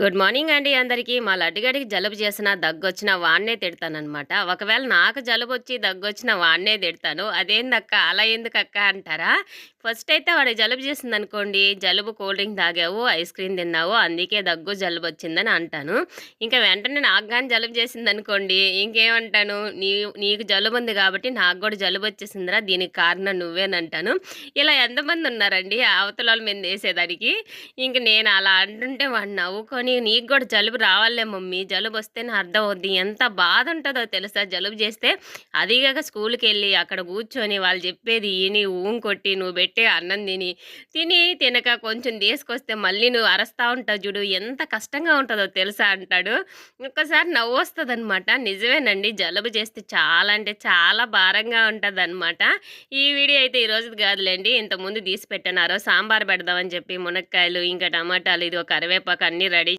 Good morning అండి అందరికీ. మా లడ్డిగడికి జలుబు చేసినా, దగ్గొచ్చిన వాడినే తిడతాననమాట. ఒకవేళ నాకు జలుబు వచ్చి దగ్గొచ్చిన వాడినే తిడతాను. అదేందక్క అలా ఎందుకక్క అంటారా? ఫస్ట్ అయితే వాడికి జలుబు చేసిందనుకోండి, జలుబు కూల్ డ్రింక్ తాగావు, ఐస్ క్రీమ్ తిన్నావు, అందుకే దగ్గు, జలుబు వచ్చిందని అంటాను. ఇంకా వెంటనే నాకు కానీ జలుబు చేసిందనుకోండి, ఇంకేమంటాను, నీ నీకు జలుబు ఉంది కాబట్టి నాకు కూడా జలుబు వచ్చేసిందిరా దీనికి కారణం నువ్వేనంటాను. ఇలా ఎంతమంది ఉన్నారండి అవతలోళ్ళ మీదేసేదానికి. ఇంక నేను అలా అంటుంటే వాడు నవ్వుకొని నీకు కూడా జలుబు రావాలే మమ్మీ జలుబు వస్తేనే అర్థం అవుద్ది ఎంత బాధ ఉంటుందో తెలుసా జలుబు చేస్తే అదిగాక స్కూల్కి వెళ్ళి అక్కడ కూర్చొని వాళ్ళు చెప్పేది ఈని ఊం కొట్టి నువ్వు పెట్టి అన్నం తిని తిని తినక కొంచెం తీసుకొస్తే మళ్ళీ నువ్వు అరస్తా ఉంటావు చూడు ఎంత కష్టంగా ఉంటుందో తెలుసా అంటాడు. ఒక్కసారి నవ్వు వస్తుంది అనమాట నిజమేనండి జలుబు చేస్తే చాలా అంటే చాలా భారంగా ఉంటుంది అనమాట ఈ వీడియో అయితే ఈరోజు కాదులేండి ఇంతకుముందు తీసి పెట్టినారో. సాంబార్ పెడదామని చెప్పి మునక్కాయలు ఇంకా టమాటాలు ఇది ఒక కరివేపాకు అన్నీ రెడీ